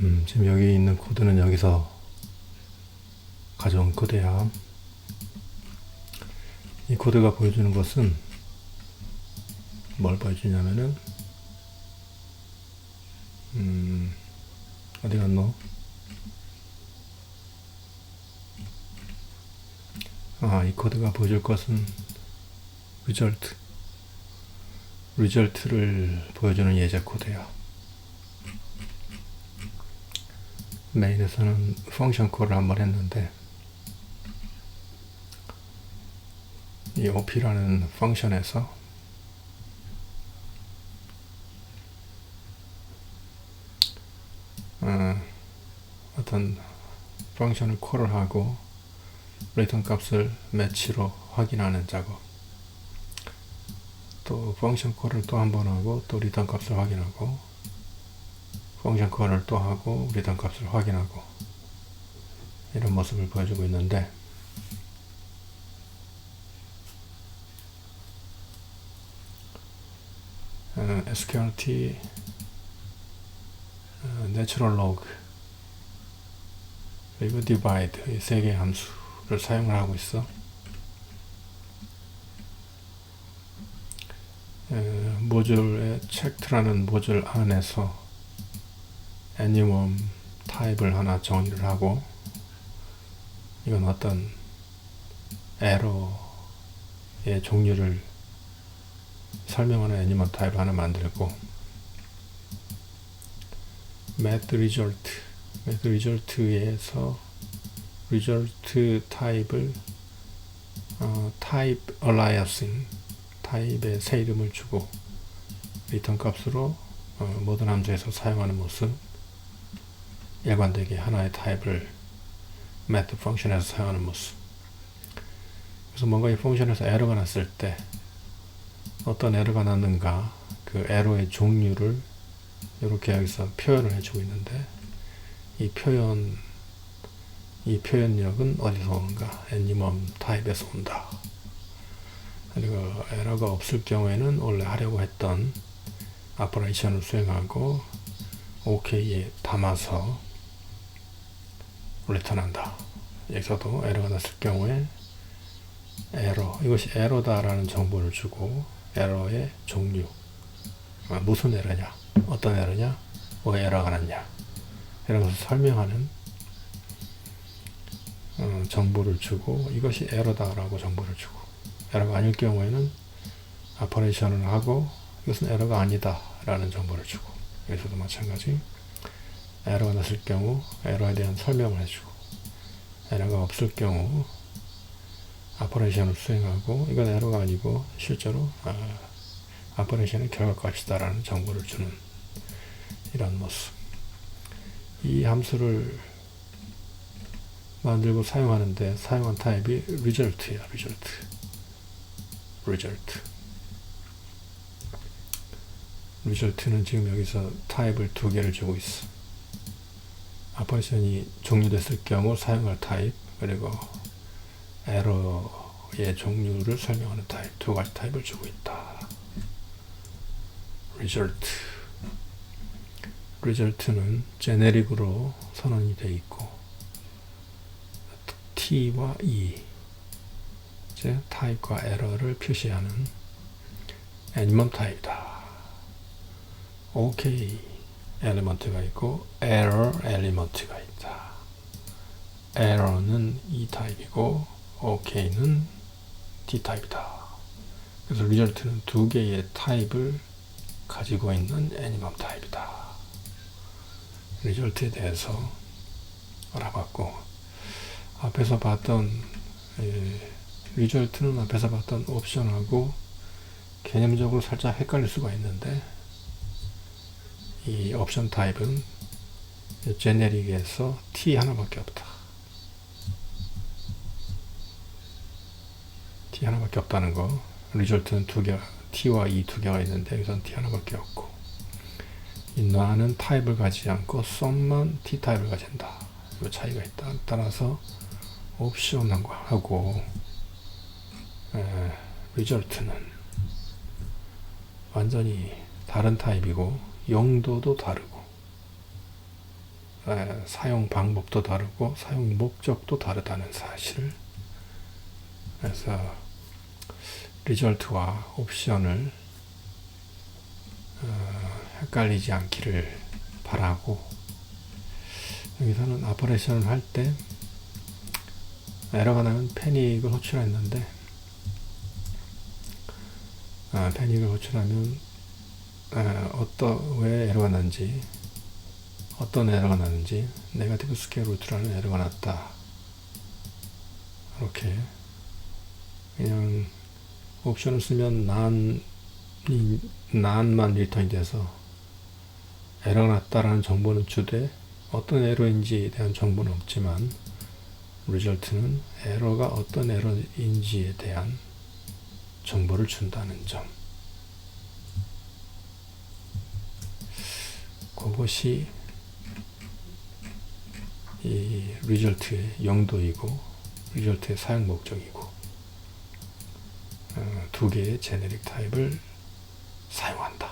음, 지금 여기 있는 코드는 여기서 가져온 코드야. 이 코드가 보여주는 것은 뭘 보여주냐면은 음, 어디 갔노? 아, 이 코드가 보여줄 것은 result, result를 보여주는 예제 코드야. 메인에서는 펑션 콜을 한번 했는데 이 op라는 펑션에서 어, 어떤 펑션을 콜을 하고 리턴 값을 매치로 확인하는 작업. 콜을 또 한 번 하고 또 리턴 값을 확인하고 펑션 콜을 또 하고 리턴 값을 확인하고 이런 모습을 보여주고 있는데 어, SQRT 어, Natural Log 그리고 Divide 이 세 개의 함수를 사용을 하고 있어. 에, 모듈의 checked라는 모듈 안에서 anyone 타입을 하나 정의를 하고 이건 어떤 에러의 종류를 설명하는 애니먼 타입 하나 만들고 met result met result에서 result 타입을 어, type aliasing 타입의 새 이름을 주고 리턴 값으로 어, 모든 함수에서 사용하는 모습 일관되게 하나의 타입을 met 펑션에서 사용하는 모습. 그래서 뭔가 이 펑션에서 에러가 났을 때 어떤 에러가 났는가 그 에러의 종류를 이렇게 여기서 표현을 해주고 있는데 이 표현 이 표현력은 어디서 오는가? 애니멈 타입에서 온다. 그리고 에러가 없을 경우에는 원래 하려고 했던 아퍼레이션을 수행하고 OK에 담아서 리턴한다. 여기서도 에러가 났을 경우에 에러 이것이 에러다라는 정보를 주고 에러의 종류 아, 무슨 에러냐 어떤 에러냐 왜 에러가 났냐 이런 것을 설명하는 어, 정보를 주고 이것이 에러다라고 정보를 주고 에러가 아닐 경우에는 아퍼레이션을 하고 이것은 에러가 아니다 라는 정보를 주고 여기서도 마찬가지 에러가 났을 경우 에러에 대한 설명을 해주고 에러가 없을 경우 아퍼레이션을 수행하고 이건 에러가 아니고 실제로 아, 아퍼레이션의 결과값이다 라는 정보를 주는 이런 모습. 이 함수를 만들고 사용하는데 사용한 타입이 result야 result. result. result는 지금 여기서 타입을 두 개를 주고 있어 아퍼레이션이 종료됐을 경우 사용할 타입 그리고 에러의 종류를 설명하는 타입 두 가지 타입을 주고 있다. result result는 제네릭으로 선언이 되어 있고 t와 e 이제 타입과 에러를 표시하는 애니먼 타입이다. OK 엘리먼트가 있고 error 엘리먼트가 있다. error는 E 타입이고 OK는 D 타입이다. 그래서 리절트는 두 개의 타입을 가지고 있는 애니멈 타입이다. 리절트에 대해서 알아봤고 앞에서 봤던 에, 리절트는 앞에서 봤던 옵션하고 개념적으로 살짝 헷갈릴 수가 있는데 이 옵션 타입은 제네릭에서 T 하나밖에 없다. T 하나밖에 없다는 거. 리졸트는 두 개, T와 E 두 개가 있는데 여기서는 T 하나밖에 없고 이 나는 타입을 가지지 않고 썸만 T 타입을 가진다. 이 차이가 있다. 따라서 옵션하고 에, 리졸트는 완전히 다른 타입이고 용도도 다르고 에, 사용 방법도 다르고 사용 목적도 다르다는 사실. 그래서 리절트와 옵션을 어, 헷갈리지 않기를 바라고 여기서는 아퍼레이션을 할 때 에러가 나면 패닉을 호출했는데 아, 패닉을 호출하면 아, 어떤 왜 에러가 난지 어떤 에러가 나는지 네가티브 스퀘어 루트라는 에러가 났다 이렇게 그냥 옵션을 쓰면 난이 난만 리턴이 돼서 에러가 났다라는 정보는 주되 어떤 에러인지에 대한 정보는 없지만 리절트는 에러가 어떤 에러인지에 대한 정보를 준다는 점. 그것이 이 리절트의 용도이고 리절트의 사용 목적이고 어, 두 개의 제네릭 타입을 사용한다.